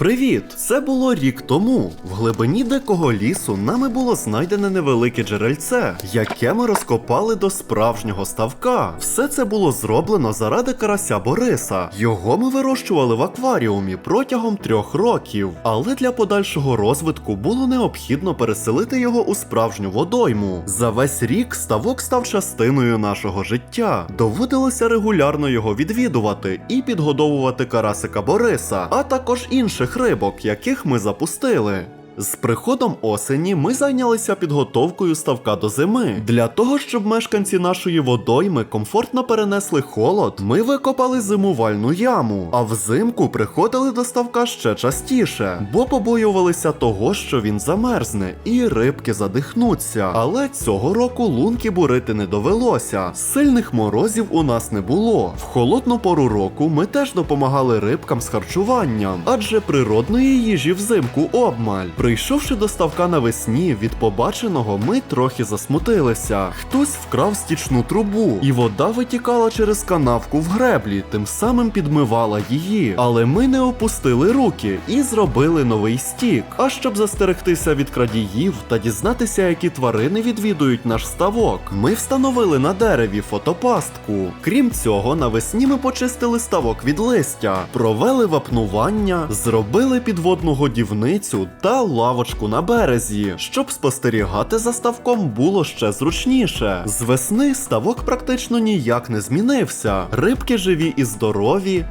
Привіт! Це було рік тому. В глибині дикого лісу нами було знайдене невелике джерельце, яке ми розкопали до справжнього ставка. Все це було зроблено заради карася Бориса. Його ми вирощували в акваріумі протягом трьох років, але для подальшого розвитку було необхідно переселити його у справжню водойму. За весь рік ставок став частиною нашого життя. Доводилося регулярно його відвідувати і підгодовувати карасика Бориса, а також інших рибок, яких ми запустили. З приходом осені ми зайнялися підготовкою ставка до зими. Для того, щоб мешканці нашої водойми комфортно перенесли холод, ми викопали зимувальну яму, а взимку приходили до ставка ще частіше, бо побоювалися того, що він замерзне і рибки задихнуться. Але цього року лунки бурити не довелося. Сильних морозів у нас не було. В холодну пору року ми теж допомагали рибкам з харчуванням, адже природної їжі взимку обмаль. Прийшовши до ставка навесні, від побаченого ми трохи засмутилися. Хтось вкрав стічну трубу, і вода витікала через канавку в греблі, тим самим підмивала її. Але ми не опустили руки і зробили новий стік. А щоб застерегтися від крадіїв та дізнатися, які тварини відвідують наш ставок, ми встановили на дереві фотопастку. Крім цього, навесні ми почистили ставок від листя, провели вапнування, зробили підводну годівницю та лавочку на березі, щоб спостерігати за ставком було ще зручніше. З весни ставок практично ніяк не змінився. Рибки живі і здорові.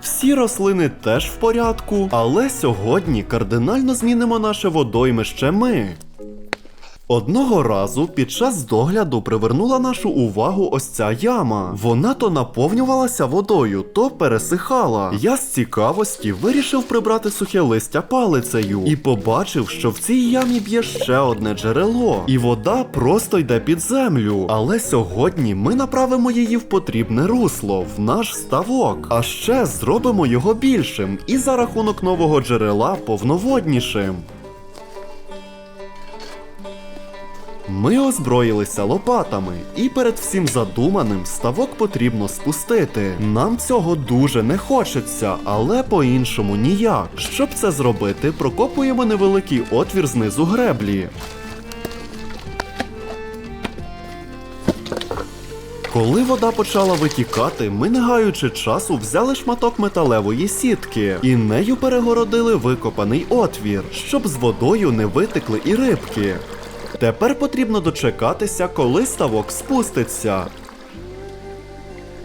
Всі рослини теж в порядку, але сьогодні кардинально змінимо наше водоймище ми. Одного разу під час догляду привернула нашу увагу ось ця яма. Вона то наповнювалася водою, то пересихала. Я з цікавості вирішив прибрати сухе листя палицею і побачив, що в цій ямі б'є ще одне джерело, і вода просто йде під землю. Але сьогодні ми направимо її в потрібне русло, в наш ставок. А ще зробимо його більшим і за рахунок нового джерела повноводнішим. Ми озброїлися лопатами, і перед всім задуманим ставок потрібно спустити. Нам цього дуже не хочеться, але по-іншому ніяк. Щоб це зробити, прокопуємо невеликий отвір знизу греблі. Коли вода почала витікати, ми, не гаючи часу, взяли шматок металевої сітки і нею перегородили викопаний отвір, щоб з водою не витекли і рибки. Тепер потрібно дочекатися, коли ставок спуститься.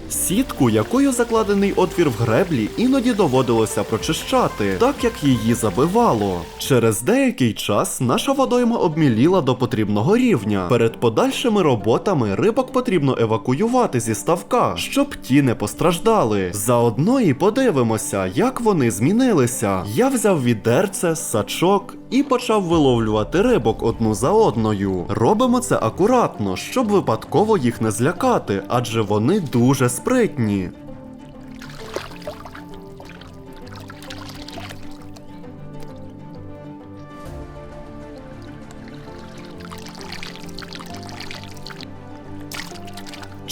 Сітку, якою закладений отвір в греблі, іноді доводилося прочищати, так як її забивало. Через деякий час наша водойма обміліла до потрібного рівня. Перед подальшими роботами рибок потрібно евакуювати зі ставка, щоб ті не постраждали. Заодно і подивимося, як вони змінилися. Я взяв відерце, сачок і почав виловлювати рибок одну за одною. Робимо це акуратно, щоб випадково їх не злякати, адже вони дуже спритні.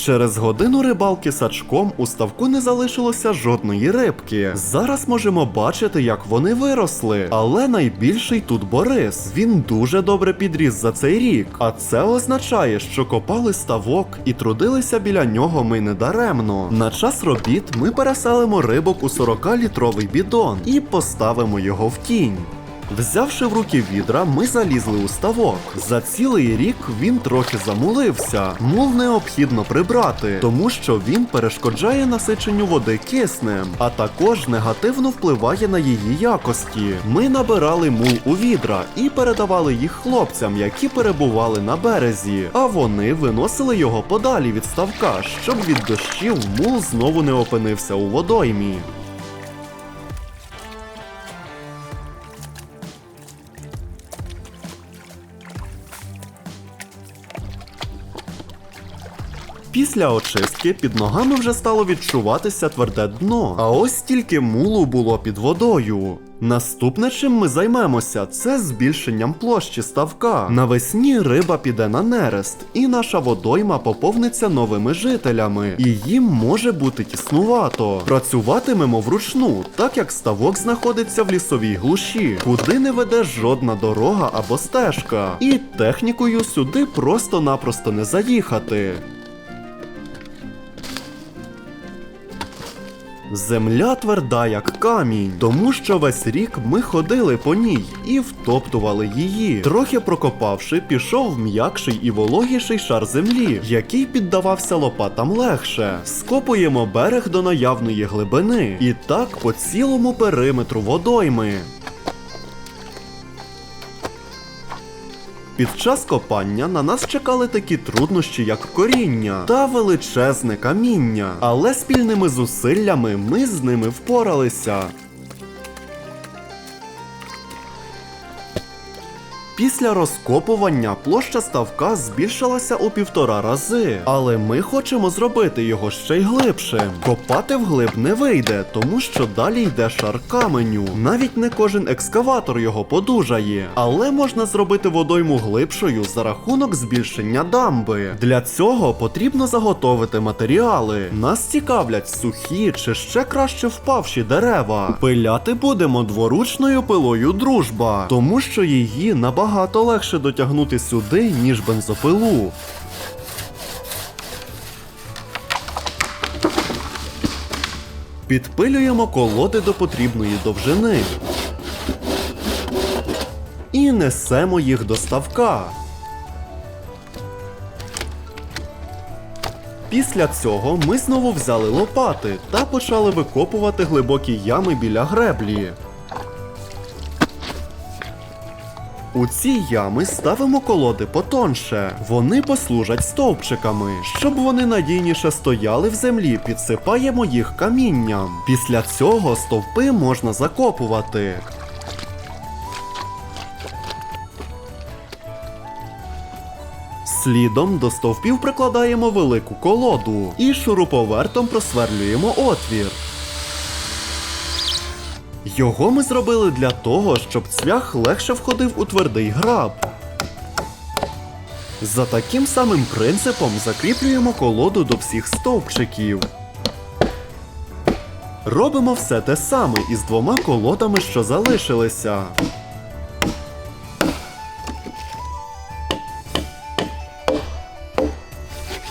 Через годину рибалки сачком у ставку не залишилося жодної рибки. Зараз можемо бачити, як вони виросли. Але найбільший тут Борис. Він дуже добре підріс за цей рік. А це означає, що копали ставок і трудилися біля нього ми недаремно. На час робіт ми переселимо рибок у 40-літровий бідон і поставимо його в тінь. Взявши в руки відра, ми залізли у ставок. За цілий рік він трохи замулився. Мул необхідно прибрати, тому що він перешкоджає насиченню води киснем, а також негативно впливає на її якості. Ми набирали мул у відра і передавали їх хлопцям, які перебували на березі, а вони виносили його подалі від ставка, щоб від дощів мул знову не опинився у водоймі. Після очистки під ногами вже стало відчуватися тверде дно, а ось тільки мулу було під водою. Наступне, чим ми займемося, це збільшенням площі ставка. Навесні риба піде на нерест, і наша водойма поповниться новими жителями. І їм може бути тіснувато. Працюватимемо вручну, так як ставок знаходиться в лісовій глуші, куди не веде жодна дорога або стежка. І технікою сюди просто-напросто не заїхати. Земля тверда, як камінь, тому що весь рік ми ходили по ній і втоптували її. Трохи прокопавши, пішов м'якший і вологіший шар землі, який піддавався лопатам легше. Скопуємо берег до наявної глибини. І так по цілому периметру водойми. Під час копання на нас чекали такі труднощі, як коріння та величезне каміння, але спільними зусиллями ми з ними впоралися. Після розкопування площа ставка збільшилася у півтора рази, але ми хочемо зробити його ще й глибшим. Копати вглиб не вийде, тому що далі йде шар каменю. Навіть не кожен екскаватор його подужає, але можна зробити водойму глибшою за рахунок збільшення дамби. Для цього потрібно заготовити матеріали. Нас цікавлять сухі чи ще краще впавші дерева. Пиляти будемо дворучною пилою дружба, тому що її набагато легше дотягнути сюди, ніж бензопилу. Підпилюємо колоди до потрібної довжини. І несемо їх до ставка. Після цього ми знову взяли лопати та почали викопувати глибокі ями біля греблі. У ці ями ставимо колоди потонше. Вони послужать стовпчиками. Щоб вони надійніше стояли в землі, підсипаємо їх камінням. Після цього стовпи можна закопувати. Слідом до стовпів прикладаємо велику колоду і шуруповертом просверлюємо отвір. Його ми зробили для того, щоб цвях легше входив у твердий граб. За таким самим принципом закріплюємо колоду до всіх стовпчиків. Робимо все те саме із двома колодами, що залишилися.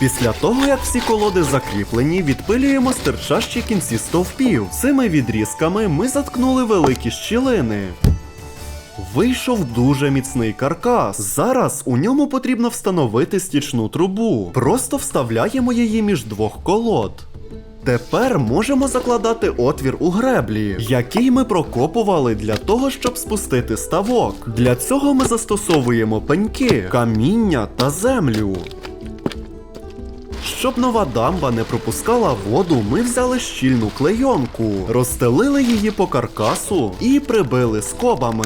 Після того, як всі колоди закріплені, відпилюємо стирчащі кінці стовпів. Цими відрізками ми заткнули великі щілини. Вийшов дуже міцний каркас. Зараз у ньому потрібно встановити стічну трубу. Просто вставляємо її між двох колод. Тепер можемо закладати отвір у греблі, який ми прокопували для того, щоб спустити ставок. Для цього ми застосовуємо пеньки, каміння та землю. Щоб нова дамба не пропускала воду, ми взяли щільну клейонку, розстелили її по каркасу і прибили скобами.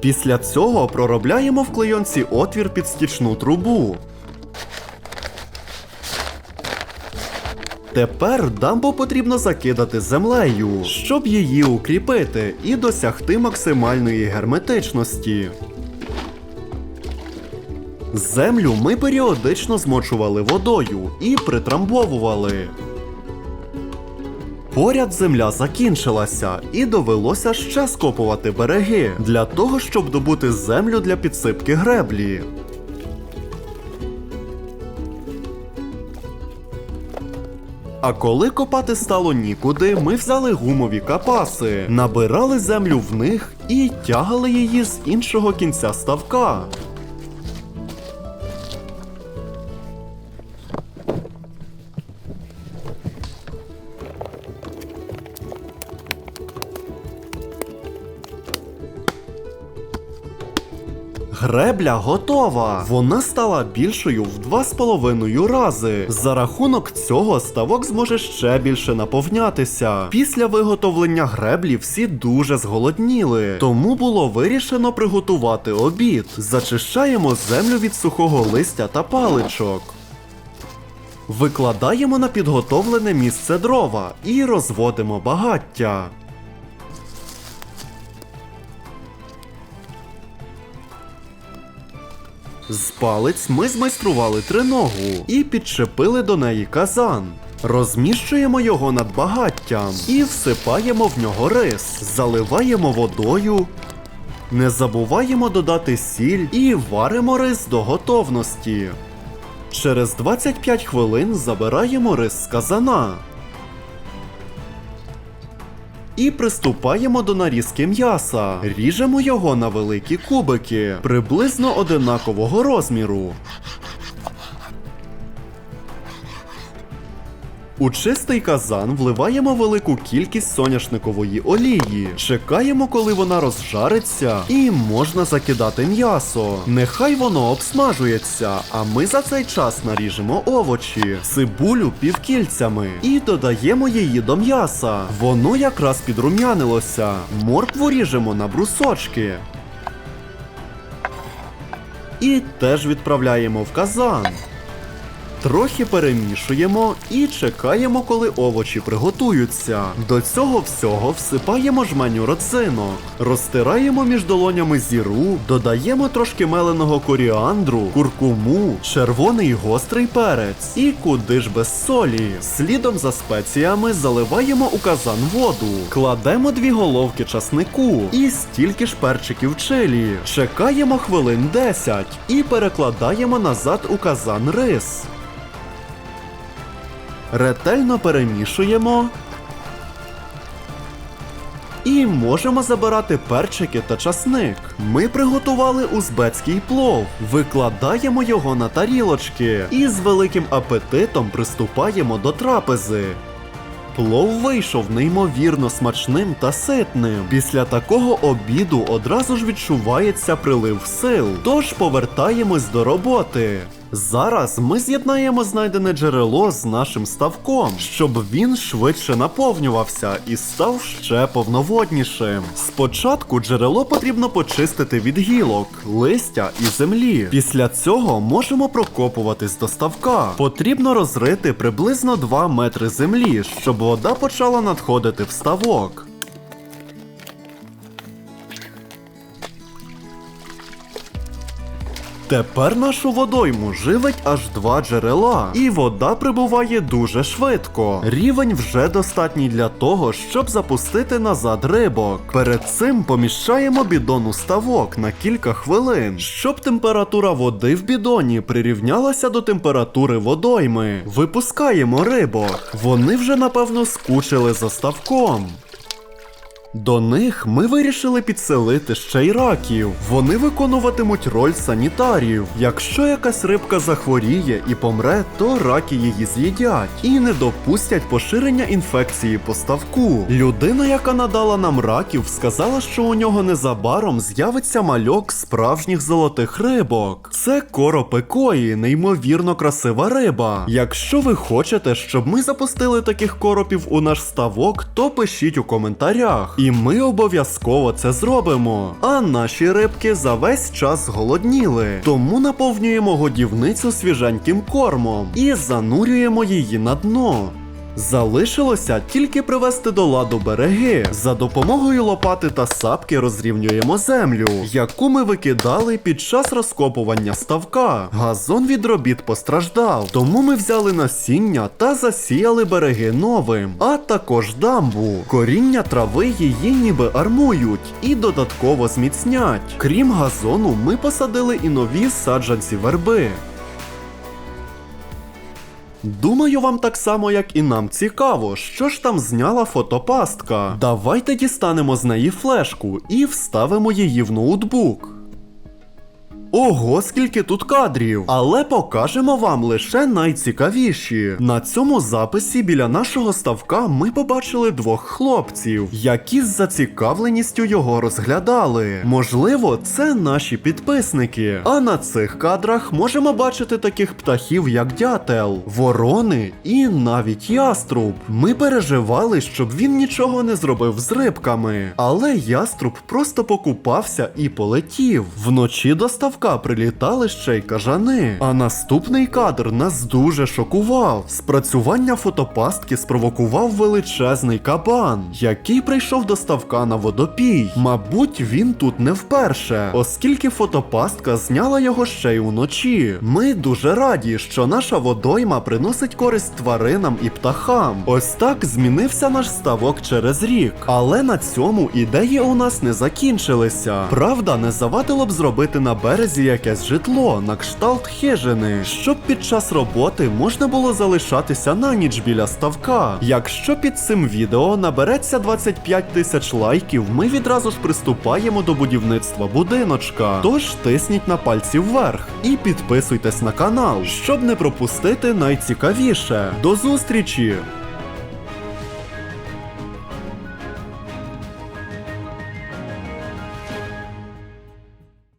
Після цього проробляємо в клейонці отвір під стічну трубу. Тепер дамбу потрібно закидати землею, щоб її укріпити і досягти максимальної герметичності. Землю ми періодично змочували водою і притрамбовували. Поряд земля закінчилася, і довелося ще скопувати береги для того, щоб добути землю для підсипки греблі. А коли копати стало нікуди, ми взяли гумові капаси, набирали землю в них і тягали її з іншого кінця ставка. Гребля готова. Вона стала більшою в два з половиною рази. За рахунок цього ставок зможе ще більше наповнятися. Після виготовлення греблі всі дуже зголодніли, тому було вирішено приготувати обід. Зачищаємо землю від сухого листя та паличок. Викладаємо на підготовлене місце дрова і розводимо багаття. З палець ми змайстрували триногу і підчепили до неї казан. Розміщуємо його над багаттям і всипаємо в нього рис, заливаємо водою. Не забуваємо додати сіль і варимо рис до готовності. Через 25 хвилин забираємо рис з казана. І приступаємо до нарізки м'яса. Ріжемо його на великі кубики, приблизно одинакового розміру. У чистий казан вливаємо велику кількість соняшникової олії. Чекаємо, коли вона розжариться, і можна закидати м'ясо. Нехай воно обсмажується, а ми за цей час наріжемо овочі, цибулю півкільцями і додаємо її до м'яса. Воно якраз підрум'янилося. Моркву ріжемо на брусочки. І теж відправляємо в казан. Трохи перемішуємо і чекаємо, коли овочі приготуються. До цього всього всипаємо жменю роцинок, розтираємо між долонями зіру, додаємо трошки меленого коріандру, куркуму, червоний гострий перець і куди ж без солі. Слідом за спеціями заливаємо у казан воду, кладемо дві головки часнику і стільки ж перчиків чилі. Чекаємо хвилин 10 і перекладаємо назад у казан рис. Ретельно перемішуємо. І можемо забирати перчики та часник. Ми приготували узбецький плов, викладаємо його на тарілочки і з великим апетитом приступаємо до трапези. Плов вийшов неймовірно смачним та ситним. Після такого обіду одразу ж відчувається прилив сил. Тож повертаємось до роботи. Зараз ми з'єднаємо знайдене джерело з нашим ставком, щоб він швидше наповнювався і став ще повноводнішим. Спочатку джерело потрібно почистити від гілок, листя і землі. Після цього можемо прокопуватись до ставка. Потрібно розрити приблизно 2 метри землі, щоб вода почала надходити в ставок. Тепер нашу водойму живить аж два джерела, і вода прибуває дуже швидко. Рівень вже достатній для того, щоб запустити назад рибок. Перед цим поміщаємо бідон у ставок на кілька хвилин, щоб температура води в бідоні прирівнялася до температури водойми. Випускаємо рибок. Вони вже напевно скучили за ставком. До них ми вирішили підселити ще й раків. Вони виконуватимуть роль санітарів. Якщо якась рибка захворіє і помре, то раки її з'їдять і не допустять поширення інфекції по ставку. Людина, яка надала нам раків, сказала, що у нього незабаром з'явиться мальок справжніх золотих рибок. Це коропи-кої, неймовірно красива риба. Якщо ви хочете, щоб ми запустили таких коропів у наш ставок, то пишіть у коментарях. І ми обов'язково це зробимо. А наші рибки за весь час голодніли. Тому наповнюємо годівницю свіженьким кормом і занурюємо її на дно. Залишилося тільки привести до ладу береги. За допомогою лопати та сапки розрівнюємо землю, яку ми викидали під час розкопування ставка. Газон від робіт постраждав, тому ми взяли насіння та засіяли береги новим, а також дамбу. Коріння трави її ніби армують і додатково зміцнять. Крім газону, ми посадили і нові саджанці верби. Думаю, вам так само, як і нам цікаво, що ж там зняла фотопастка. Давайте дістанемо з неї флешку і вставимо її в ноутбук. Ого, скільки тут кадрів! Але покажемо вам лише найцікавіші. На цьому записі біля нашого ставка ми побачили двох хлопців, які з зацікавленістю його розглядали. Можливо, це наші підписники. А на цих кадрах можемо бачити таких птахів, як дятел, ворони і навіть яструб. Ми переживали, щоб він нічого не зробив з рибками. Але яструб просто покупався і полетів. Вночі до ставка ставка прилітали ще й кажани. А наступний кадр нас дуже шокував. Спрацювання фотопастки спровокував величезний кабан, який прийшов до ставка на водопій. Мабуть, він тут не вперше, оскільки фотопастка зняла його ще й уночі. Ми дуже раді, що наша водойма приносить користь тваринам і птахам. Ось так змінився наш ставок через рік. Але на цьому ідеї у нас не закінчилися. Правда, не завадило б зробити на березі якесь житло на кшталт хижини, щоб під час роботи можна було залишатися на ніч біля ставка. Якщо під цим відео набереться 25 тисяч лайків, ми відразу ж приступаємо до будівництва будиночка. Тож тисніть на пальці вверх і підписуйтесь на канал, щоб не пропустити найцікавіше. До зустрічі!